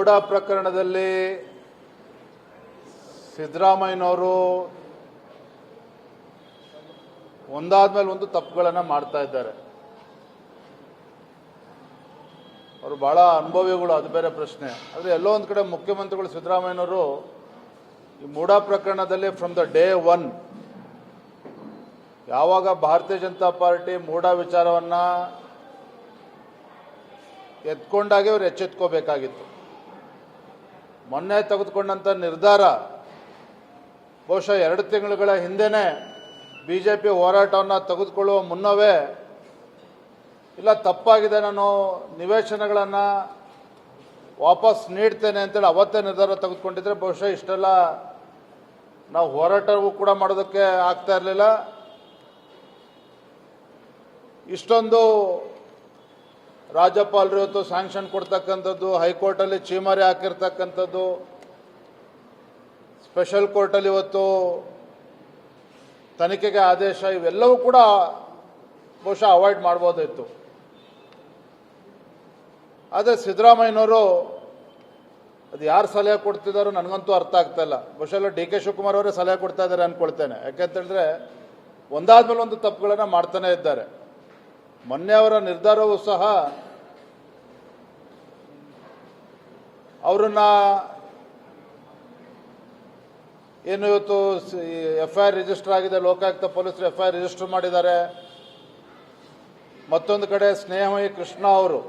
ಮೂಡ ಪ್ರಕರಣದಲ್ಲಿ ಸಿದ್ದರಾಮಯ್ಯನವರು ಒಂದಾದ್ಮೇಲೆ ಒಂದು ತಪ್ಪುಗಳನ್ನು ಮಾಡ್ತಾ ಇದ್ದಾರೆ. ಅವರು ಬಹಳ ಅನುಭವಿಗಳು, ಅದು ಬೇರೆ ಪ್ರಶ್ನೆ. ಆದರೆ ಎಲ್ಲೋ ಒಂದು ಕಡೆ ಮುಖ್ಯಮಂತ್ರಿಗಳು ಸಿದ್ದರಾಮಯ್ಯನವರು ಈ ಮೂಡಾ ಪ್ರಕರಣದಲ್ಲಿ ಫ್ರಮ್ ದ ಡೇ ಒನ್ ಯಾವಾಗ ಭಾರತೀಯ ಜನತಾ ಪಾರ್ಟಿ ಮೂಡಾ ವಿಚಾರವನ್ನು ಎತ್ಕೊಂಡಾಗೆ ಅವ್ರು ಎಚ್ಚೆತ್ಕೋಬೇಕಾಗಿತ್ತು. ಮೊನ್ನೆ ತೆಗೆದುಕೊಂಡಂಥ ನಿರ್ಧಾರ. ಬಹುಶಃ ಎರಡು ತಿಂಗಳುಗಳ ಹಿಂದೆನೇ ಬಿ ಜೆ ಪಿ ಹೋರಾಟವನ್ನು ತೆಗೆದುಕೊಳ್ಳುವ ಮುನ್ನವೇ ಇಲ್ಲ ತಪ್ಪಾಗಿದೆ ನಾನು ನಿವೇಶನಗಳನ್ನು ವಾಪಸ್ ನೀಡ್ತೇನೆ ಅಂತೇಳಿ ಅವತ್ತೇ ನಿರ್ಧಾರ ತೆಗೆದುಕೊಂಡಿದ್ರೆ ಬಹುಶಃ ಇಷ್ಟೆಲ್ಲ ನಾವು ಹೋರಾಟವೂ ಕೂಡ ಮಾಡೋದಕ್ಕೆ ಆಗ್ತಾ ಇರಲಿಲ್ಲ. ಇಷ್ಟೊಂದು ರಾಜ್ಯಪಾಲರು ಇವತ್ತು ಸ್ಯಾಂಕ್ಷನ್ ಕೊಡ್ತಕ್ಕಂಥದ್ದು, ಹೈಕೋರ್ಟಲ್ಲಿ ಚೀಮಾರಿ ಹಾಕಿರ್ತಕ್ಕಂಥದ್ದು. ಸ್ಪೆಷಲ್ ಕೋರ್ಟಲ್ಲಿ ಇವತ್ತು ತನಿಖೆಗೆ ಆದೇಶ, ಇವೆಲ್ಲವೂ ಕೂಡ ಬಹುಶಃ ಅವಾಯ್ಡ್ ಮಾಡ್ಬೋದಿತ್ತು. ಆದರೆ ಸಿದ್ದರಾಮಯ್ಯನವರು ಅದು ಯಾರು ಸಲಹೆ ಕೊಡ್ತಿದ್ದಾರೋ ನನಗಂತೂ ಅರ್ಥ ಆಗ್ತಾ ಇಲ್ಲ. ಬಹುಶಃ ಡಿ ಕೆ ಶಿವಕುಮಾರ್ ಅವರೇ ಸಲಹೆ ಕೊಡ್ತಾ ಇದ್ದಾರೆ ಅನ್ಕೊಳ್ತೇನೆ. ಯಾಕೆಂತ ಹೇಳಿದ್ರೆ ಒಂದಾದ್ಮೇಲೆ ಒಂದು ತಪ್ಪುಗಳನ್ನು ಮಾಡ್ತಾನೆ ಇದ್ದಾರೆ. ಮೊನ್ನೆ ಅವರ ನಿರ್ಧಾರವೂ ಸಹ ಅವರನ್ನ ಏನು ಇವತ್ತು ಎಫ್ ಐ ರಿಜಿಸ್ಟರ್ ಆಗಿದೆ, ಲೋಕಾಯುಕ್ತ ಪೊಲೀಸರು ಎಫ್ ಐ ರಿಜಿಸ್ಟರ್ ಮಾಡಿದ್ದಾರೆ. ಮತ್ತೊಂದು ಕಡೆ ಸ್ನೇಹಮಯಿ ಕೃಷ್ಣ ಅವರು,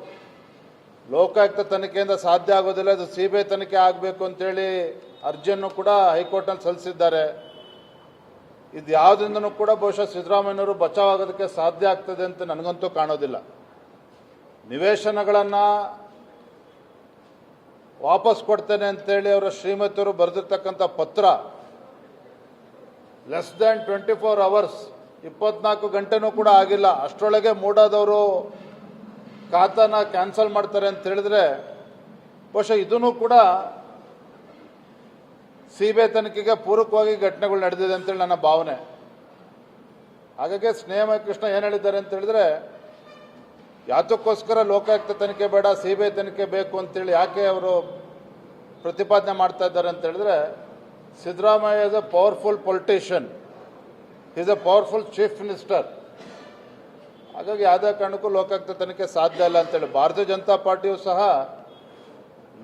ಲೋಕಾಯುಕ್ತ ತನಿಖೆಯಿಂದ ಸಾಧ್ಯ ಆಗೋದಿಲ್ಲ ಅದು ಸಿ ಬಿ ಐ ತನಿಖೆ ಆಗಬೇಕು ಅಂತೇಳಿ ಅರ್ಜಿಯನ್ನು ಕೂಡ ಹೈಕೋರ್ಟ್ನಲ್ಲಿ ಸಲ್ಲಿಸಿದ್ದಾರೆ. ಇದು ಕೂಡ ಬಹುಶಃ ಸಿದ್ದರಾಮಯ್ಯನವರು ಬಚಾವ್ ಆಗೋದಕ್ಕೆ ಸಾಧ್ಯ ಆಗ್ತದೆ ಅಂತ ನನಗಂತೂ ಕಾಣೋದಿಲ್ಲ. ನಿವೇಶನಗಳನ್ನು ವಾಪಸ್ ಕೊಡ್ತೇನೆ ಅಂತೇಳಿ ಅವರ ಶ್ರೀಮತಿಯವರು ಬರೆದಿರ್ತಕ್ಕಂಥ ಪತ್ರ less than twenty four hours ಇಪ್ಪತ್ನಾಲ್ಕು ಗಂಟೆನೂ ಕೂಡ ಆಗಿಲ್ಲ. ಅಷ್ಟರೊಳಗೆ ಮೂಡಾದವರು ಖಾತಾನ ಕ್ಯಾನ್ಸಲ್ ಮಾಡ್ತಾರೆ ಅಂತ ಹೇಳಿದ್ರೆ, ಬಹುಶಃ ಇದನ್ನು ಕೂಡ ಸಿ ಬಿ ತನಿಖೆಗೆ ಪೂರಕವಾಗಿ ಘಟನೆಗಳು ನಡೆದಿದೆ ಅಂತೇಳಿ ನನ್ನ ಭಾವನೆ. ಹಾಗಾಗಿ ಸ್ನೇಹ ಕೃಷ್ಣ ಏನು ಹೇಳಿದ್ದಾರೆ ಅಂತ ಹೇಳಿದ್ರೆ, ಯಾತಕ್ಕೋಸ್ಕರ ಲೋಕಾಯುಕ್ತ ತನಿಖೆ ಬೇಡ ಸಿಬಿಐ ತನಿಖೆ ಬೇಕು ಅಂತೇಳಿ ಯಾಕೆ ಅವರು ಪ್ರತಿಪಾದನೆ ಮಾಡ್ತಾ ಇದ್ದಾರೆ ಅಂತ ಹೇಳಿದ್ರೆ, Siddaramaiah is a powerful politician is a powerful chief minister ಹಾಗಾಗಿ ಯಾವುದೇ ಕಾರಣಕ್ಕೂ ಲೋಕಾಯುಕ್ತ ತನಿಖೆ ಸಾಧ್ಯ ಇಲ್ಲ ಅಂತೇಳಿ ಭಾರತೀಯ ಜನತಾ ಪಾರ್ಟಿಯು ಸಹ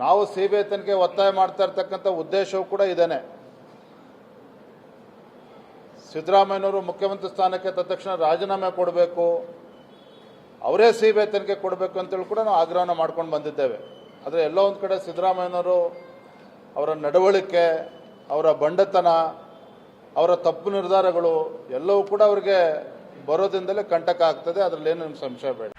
ನಾವು ಸಿ ಬಿ ಐ ತನಿಖೆ ಒತ್ತಾಯ ಮಾಡ್ತಾ ಇರ್ತಕ್ಕಂಥ ಉದ್ದೇಶವೂ ಕೂಡ ಇದೇನೆ. ಸಿದ್ದರಾಮಯ್ಯನವರು ಮುಖ್ಯಮಂತ್ರಿ ಸ್ಥಾನಕ್ಕೆ ತಕ್ಷಣ ರಾಜೀನಾಮೆ ಕೊಡಬೇಕು, ಅವರೇ ಸಿ ಬಿ ಐ ತನಿಖೆ ಕೊಡಬೇಕು ಅಂತೇಳಿ ಕೂಡ ನಾವು ಆಗ್ರಹನ ಮಾಡ್ಕೊಂಡು ಬಂದಿದ್ದೇವೆ. ಆದರೆ ಎಲ್ಲೋ ಒಂದು ಕಡೆ ಸಿದ್ದರಾಮಯ್ಯನವರು ಅವರ ನಡವಳಿಕೆ, ಅವರ ಬಂಡತನ, ಅವರ ತಪ್ಪು ನಿರ್ಧಾರಗಳು ಎಲ್ಲವೂ ಕೂಡ ಅವರಿಗೆ ಬರೋದ್ರಿಂದಲೇ ಕಂಟಕ ಆಗ್ತದೆ. ಅದರಲ್ಲಿ ಏನು ಸಂಶಯ ಬೇಡ.